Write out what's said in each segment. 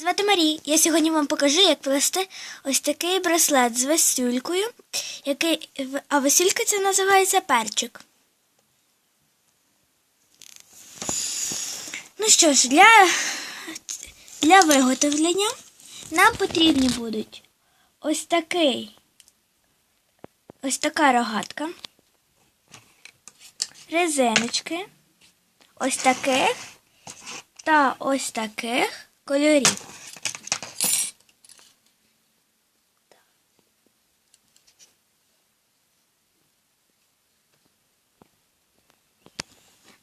Звати Марія. Я сьогодні вам покажу, як плести ось такий браслет з весюлькою, який, а весюлька це називається перчик. Ну що ж, для, для виготовлення нам потрібні будуть ось такий, ось така рогатка, резиночки, ось таких та ось таких кольорів.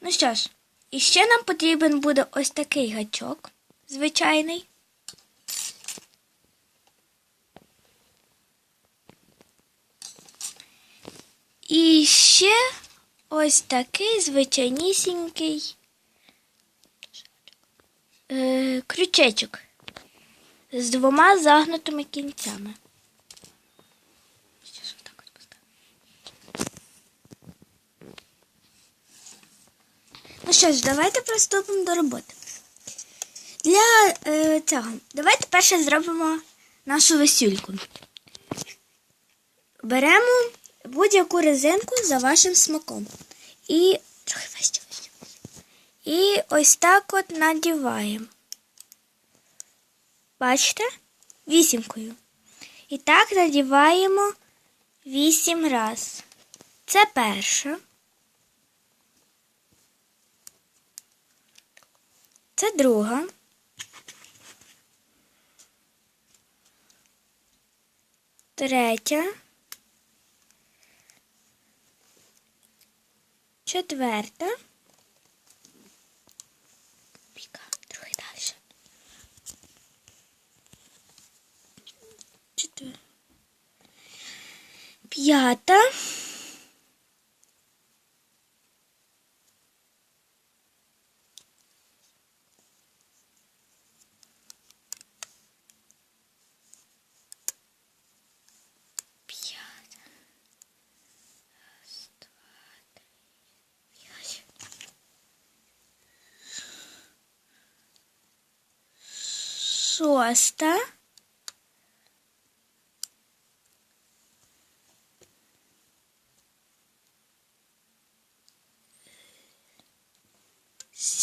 Ну що ж, і ще нам потрібен буде ось такий гачок, звичайний. І ще ось такий звичайнісінький е, крючечок з двома загнутими кінцями. Ну що ж, давайте приступимо до роботи. Для е, цього давайте перше зробимо нашу весюльку. Беремо будь-яку резинку за вашим смаком. І трохи вище. І ось так от надіваємо. Бачите? Вісімкою. І так надіваємо вісім раз. Це перша. Це друга. Третя. Четверта. Піка, трохи далі. Четверта. П'ята. Шоста.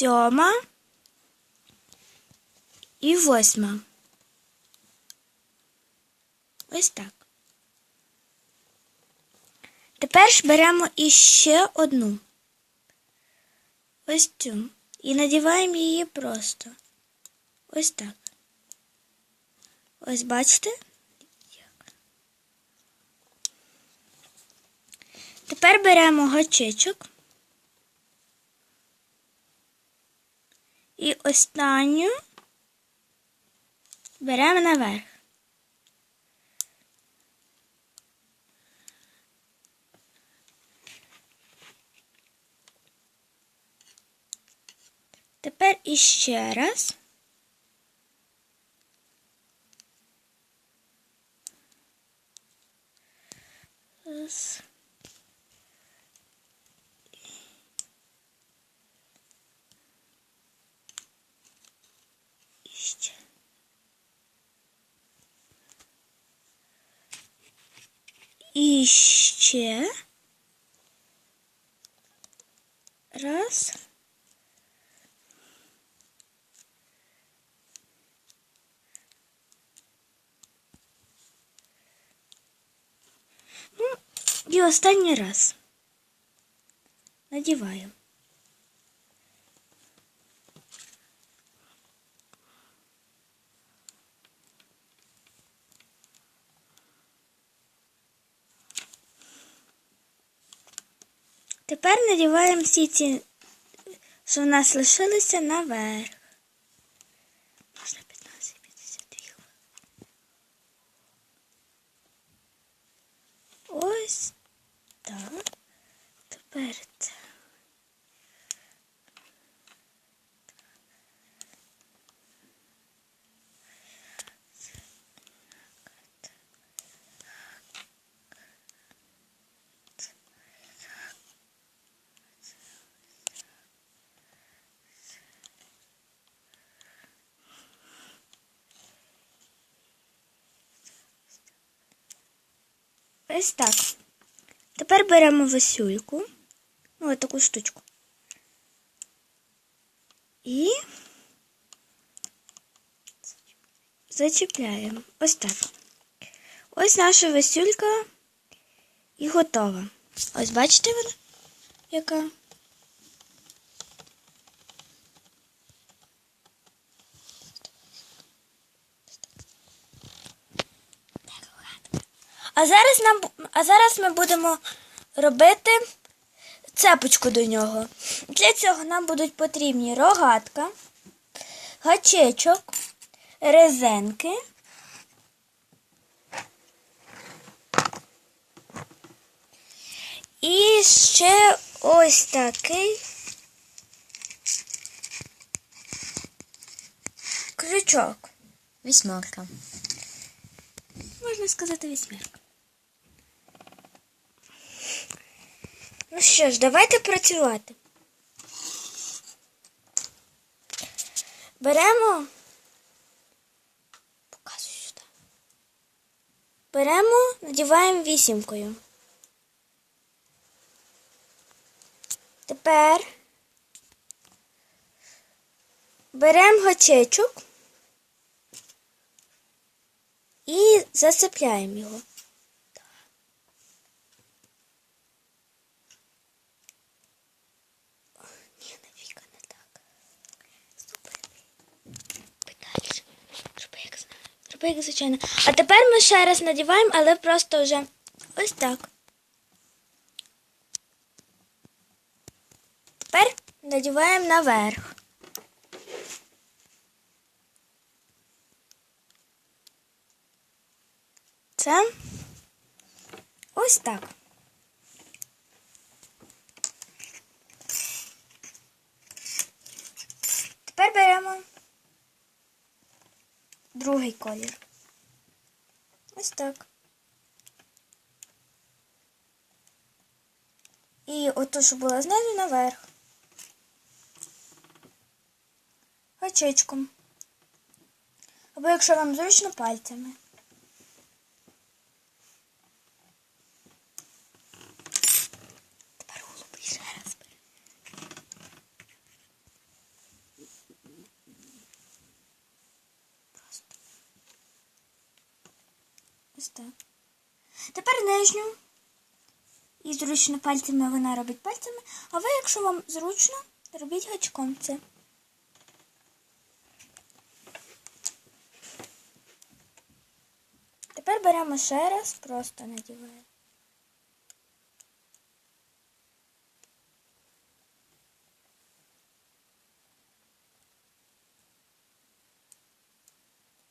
Сьома і восьма. Ось так. Тепер ж беремо іще одну. Ось цю. І надіваємо її просто. Ось так. Ось бачите? Тепер беремо гачечок. І останню беремо наверх. Тепер іще раз. І ще. Раз. Ну, і останній раз. Надіваємо. Тепер надіваємо всі ці, що в нас лишилися наверх. Можна 15-52 Ось так. Тепер це. Ось так. Тепер беремо висюльку. Ну, ось таку штучку. І зачіпляємо. Ось так. Ось наша висюлька і готова. Ось бачите вона, яка? А зараз нам а зараз ми будемо робити цепочку до нього. Для цього нам будуть потрібні рогатка, гачечок, резинки. І ще ось такий крючок. Вісьмерка. Можна сказати вісьмірка. Що ж, давайте працювати. Беремо. Показую сюди. Беремо, надіваємо вісімкою. Тепер беремо гачечок і засипляємо його. Роби як звичайно. А тепер ми ще раз надіваємо, але просто вже ось так. Тепер надіваємо наверх. Це ось так. Тепер беремо другий колір. Ось так. І оту, що була знизу наверх. Гачечком. Або якщо вам зручно пальцями. Тепер голубий ще раз бери. Просто. Ось. Тепер нижню. І зручно пальцями вона робить пальцями. А ви, якщо вам зручно, робіть гачком це. Тепер беремо ще раз, просто надіваємо.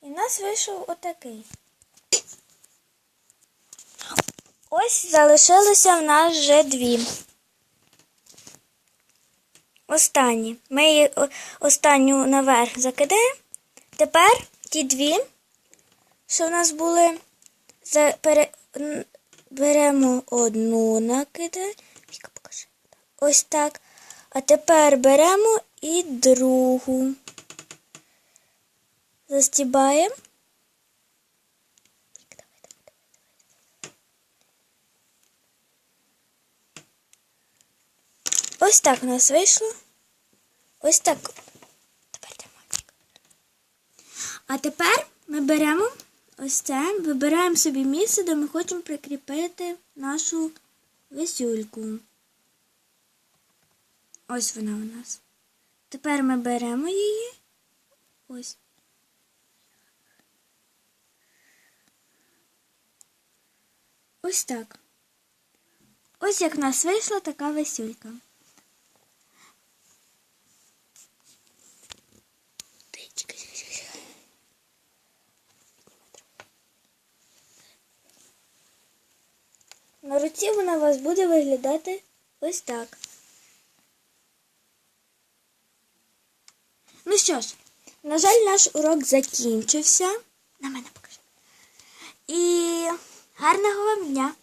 І в нас вийшов отакий. Ось залишилося в нас вже дві. Останні. Ми її останню наверх закидаємо. Тепер ті дві, що в нас були, беремо одну накидаємо. Ось так. А тепер беремо і другу. Застібаємо. Ось так у нас вийшло. Ось так. Тепер. А тепер ми беремо ось це, вибираємо собі місце, де ми хочемо прикріпити нашу висюльку. Ось вона у нас. Тепер ми беремо її. Ось. Ось так. Ось як в нас вийшла така весюлька. На руці вона у вас буде виглядати ось так. Ну що ж, на жаль, наш урок закінчився. На мене покажи. І гарного вам дня!